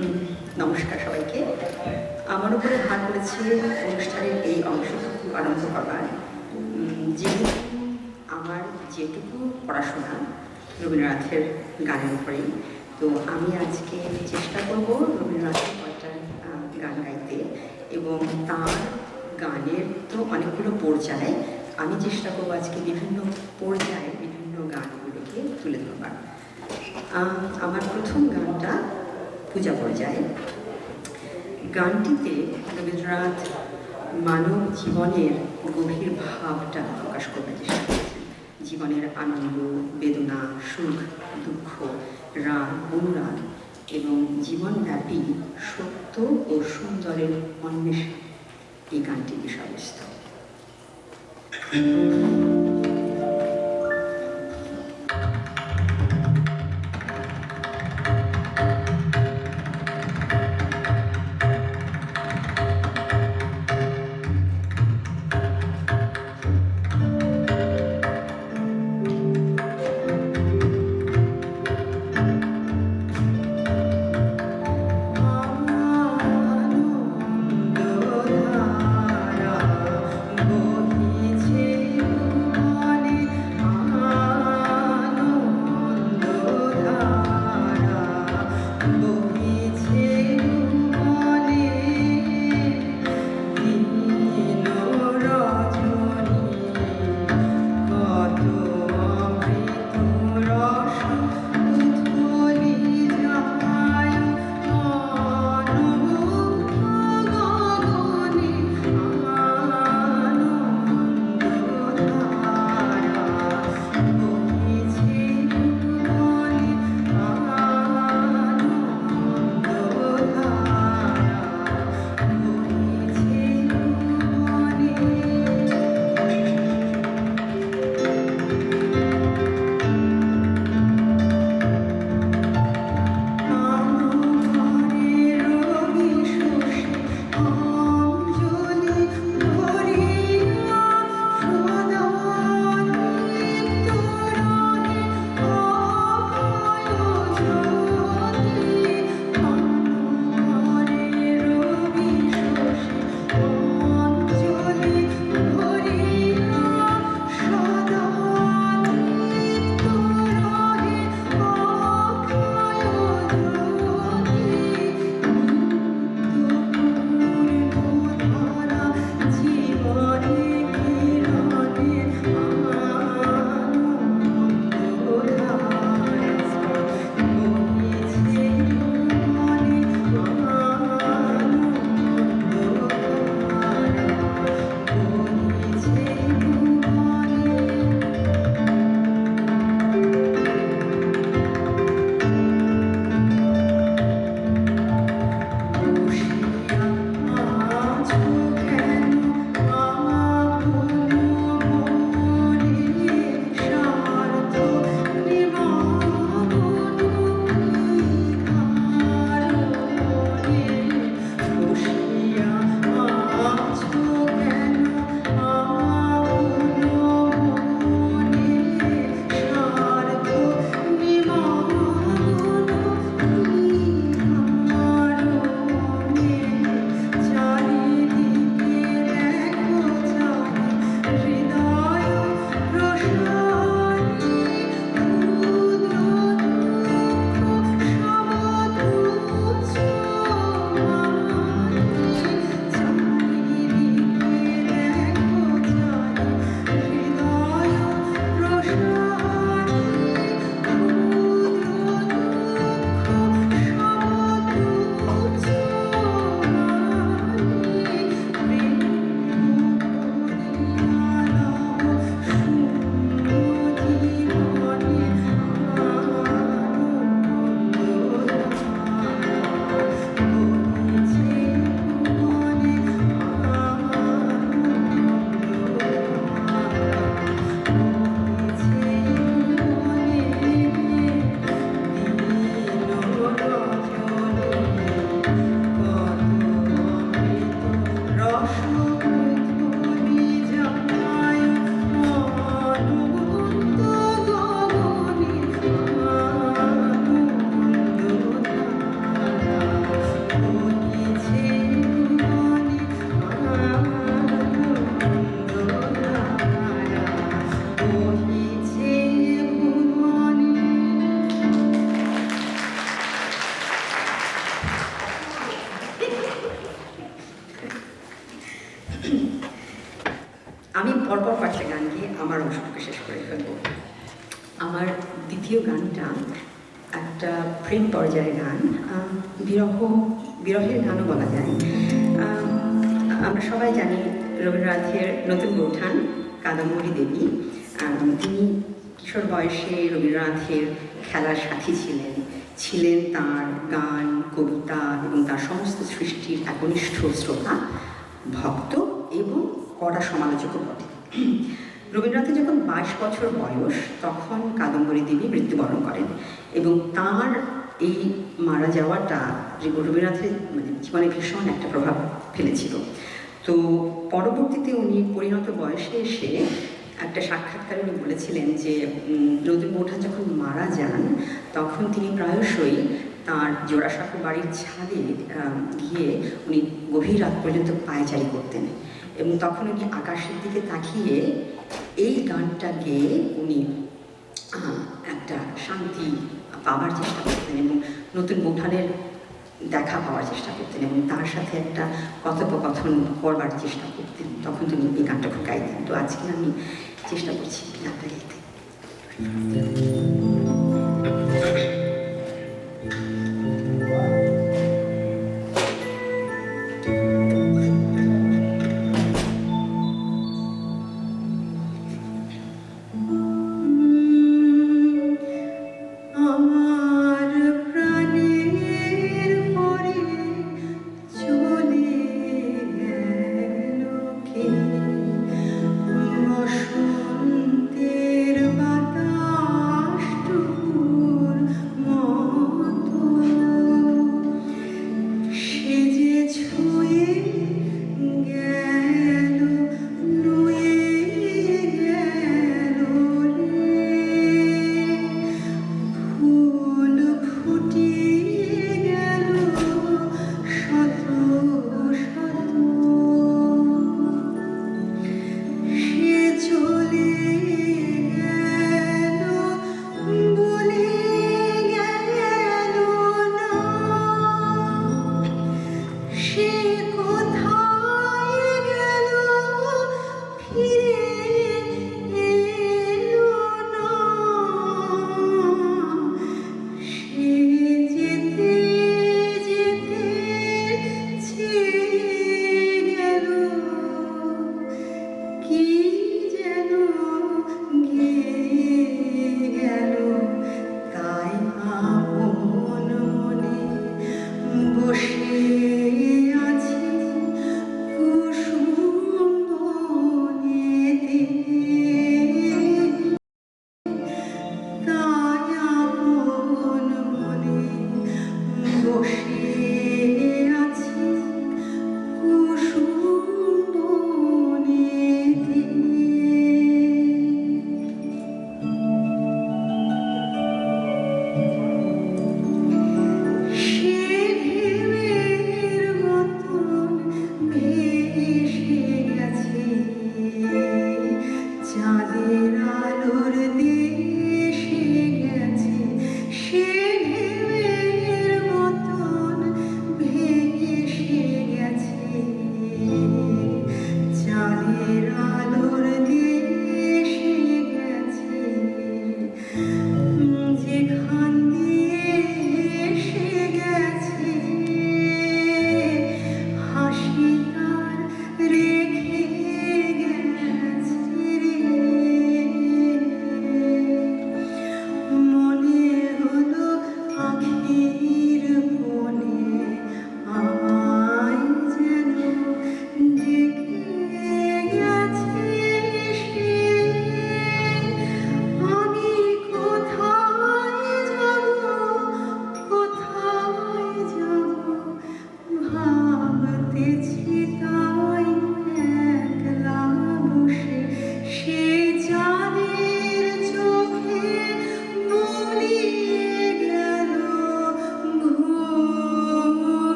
নমস্কার সবাইকে। আমার উপরে ভার করেছে অনুষ্ঠানের এই অংশটুকু আরম্ভ উম, যেহেতু আমার যেটুকু পড়াশোনা রবীন্দ্রনাথের গানের উপরেই। তো আমি আজকে চেষ্টা করব রবীন্দ্রনাথের কয়েকটা গান গাইতে এবং তার গানের তো অনেকগুলো পর্যায়। আমি চেষ্টা করব আজকে বিভিন্ন পর্যায়ে বিভিন্ন গানগুলোকে তুলে ধরবার। আমার প্রথম গানটা পূজা পর্যায়ে গানটিতে রবীন্দ্রনাথ মানব জীবনের গভীর ভাবটা প্রকাশ করতে চেষ্টা করেছেন। জীবনের আনন্দ, বেদনা, সুখ, দুঃখ, রাগ, অনুরাগ এবং জীবনব্যাপী সত্য ও সুন্দরের অন্বেষণ এই গানটি বিষয়বস্তু। বয়সে রবীন্দ্রনাথের খেলার সাথী ছিলেন। ছিলেন তার গান, কবিতা এবং তার সমস্ত সৃষ্টির একনিষ্ঠ শ্রোতা, ভক্ত এবং কড়া সমালোচকও বটে। রবীন্দ্রনাথের যখন বাইশ বছর বয়স, তখন কাদম্বরী দেবী মৃত্যুবরণ করেন এবং তার এই মারা যাওয়াটা রবীন্দ্রনাথের মানে জীবনে ভীষণ একটা প্রভাব ফেলেছিল। তো পরবর্তীতে উনি পরিণত বয়সে এসে একটা সাক্ষাৎকার উনি বলেছিলেন যে নতুন বৌঠান যখন মারা যান, তখন তিনি প্রায়শই তার জোড়াসাঁকো বাড়ির ছাদে গিয়ে উনি গভীর রাত পর্যন্ত পায়চারি করতেন। এবং তখন উনি আকাশের দিকে তাকিয়ে এই গানটা গেয়ে উনি একটা শান্তি পাওয়ার চেষ্টা করতেন এবং নতুন বৌঠানের দেখা পাওয়ার চেষ্টা করতেন এবং তার সাথে একটা কথোপকথন করবার চেষ্টা করতেন। তখন তিনি এই গানটা খুব গাইতেন। তো আজকে আমি চেষ্টা করছি গানটা গাইতে আমার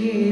que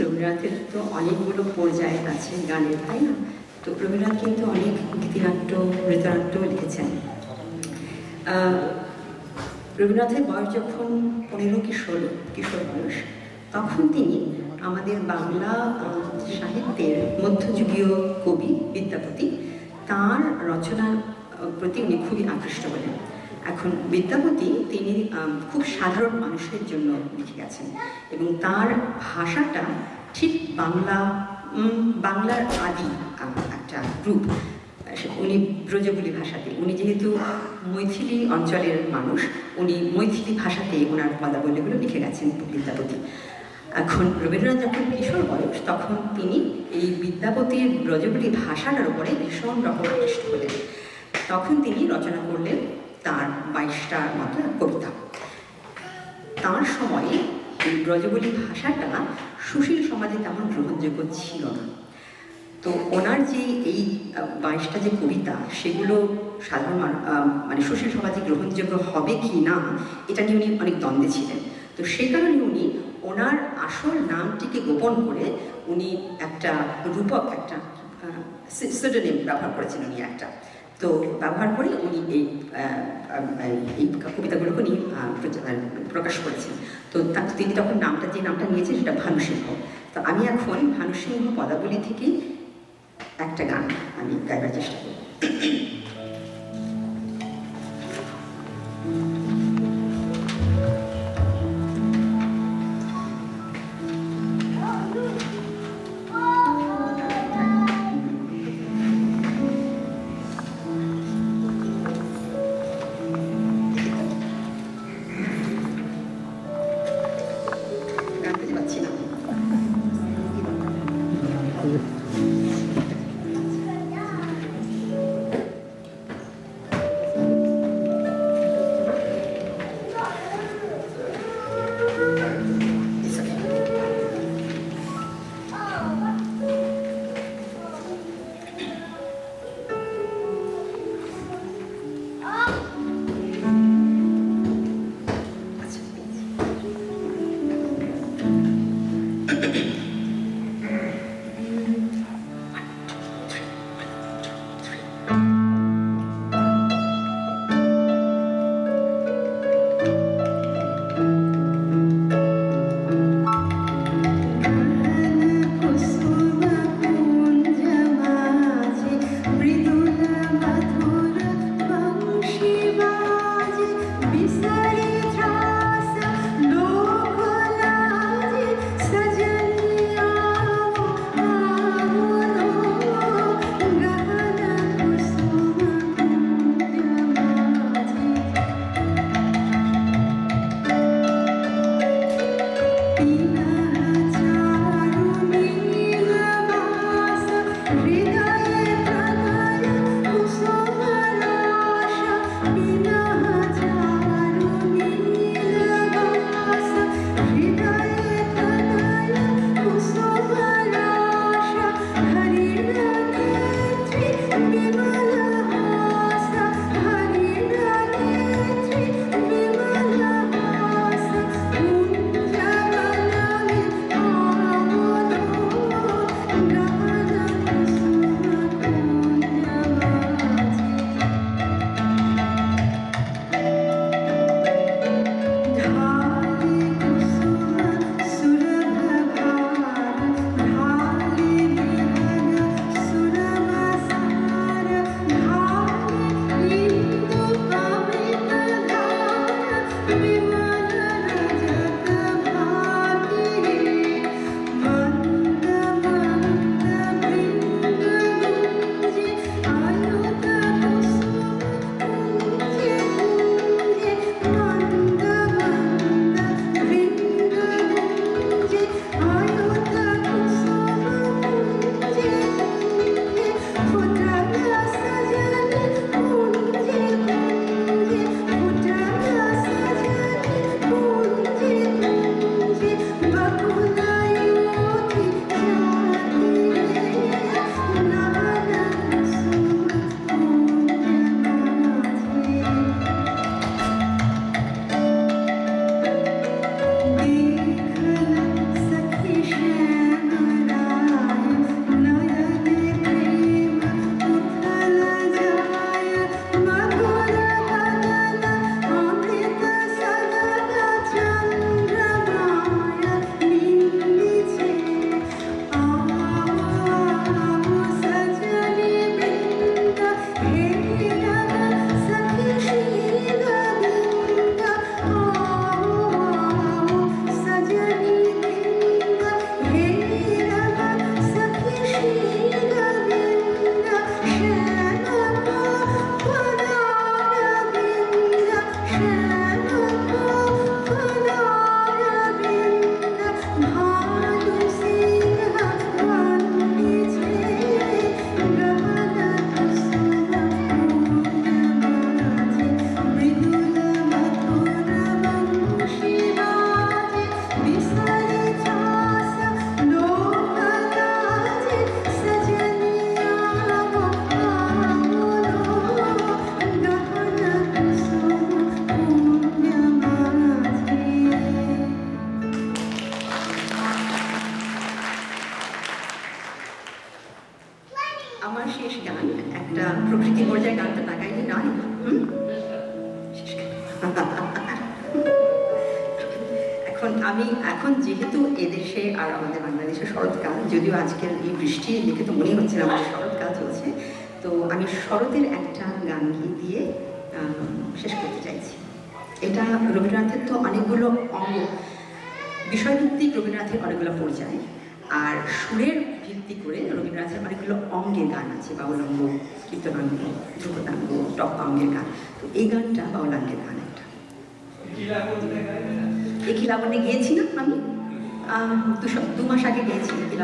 রবীন্দ্রনাথের তো অনেকগুলো পর্যায় আছে গানের, তাই না? তো রবীন্দ্রনাথ কিন্তু অনেক গীতিনাট্য, নৃত্যনাট্য লিখেছেন। রবীন্দ্রনাথের বয়স যখন পনেরো কি ষোলো কিশোর বয়স, তখন তিনি আমাদের বাংলা সাহিত্যের মধ্যযুগীয় কবি, বিদ্যাপতি, তার রচনার প্রতি উনি খুবই আকৃষ্ট হলেন এখন বিদ্যাপতি তিনি খুব সাধারণ মানুষের জন্য লিখে গেছেন এবং তার ভাষাটা ঠিক বাংলা বাংলার আদি একটা রূপ সে- উনি ব্রজবুলি ভাষাতে, উনি যেহেতু মৈথিলি অঞ্চলের মানুষ, উনি মৈথিলি ভাষাতে ওনার পদাবলীগুলো লিখে গেছেন বিদ্যাপতি। এখন রবীন্দ্রনাথ যখন কিশোর বয়স, তখন তিনি এই বিদ্যাপতির ব্রজবুলি ভাষাটার উপরে ভীষণ রকম আকৃষ্ট হলেন। তখন তিনি রচনা করলেন তার বাইশটার মতো কবিতা। তার সময়ে এই ব্রজবুলি ভাষাটা সুশীল সমাজে তেমন গ্রহণযোগ্য ছিল না। তো ওনার যে এই বাইশটা যে কবিতা, সেগুলো সাধারণ মানে সুশীল সমাজে গ্রহণযোগ্য হবে কি না, এটা নিয়ে উনি অনেক দ্বন্দ্বে ছিলেন। তো সেই কারণে উনি ওনার আসল নামটিকে গোপন করে উনি একটা রূপক, একটা সিডোনিম ব্যবহার করেছেন উনি একটা। তো ব্যবহার করে উনি এই এই কবিতাগুলোকে উনি প্রকাশ করেছেন। তো তা- তিনি তখন নামটা, যে নামটা নিয়েছেন সেটা ভানুসিংহ তো আমি এখন ভানুসিংহ পদাবলী থেকে একটা গান আমি গাইবার চেষ্টা করি এই বৃষ্টি দেখে তো মনে হচ্ছে না আমাদের শরৎকাল চলছে। তো আমি শরতের একটা গান গিয়ে দিয়ে শেষ করতে চাইছি। এটা রবীন্দ্রনাথের তো অনেকগুলো অঙ্গ। বিষয়ভিত্তিক রবীন্দ্রনাথের অনেকগুলো পর্যায় আর সুরের ভিত্তি করে রবীন্দ্রনাথের অনেকগুলো অঙ্গের গান আছে, বাউলাঙ্গ, কীর্তনাঙ্গ, ধ্রুপদাঙ্গ টপ্পাঙ্গের গান। তো এই গানটা বাউলাঙ্গের গান একটা। লাবণ্যে গিয়েছি না আমি দু মাস আগে গিয়েছি একই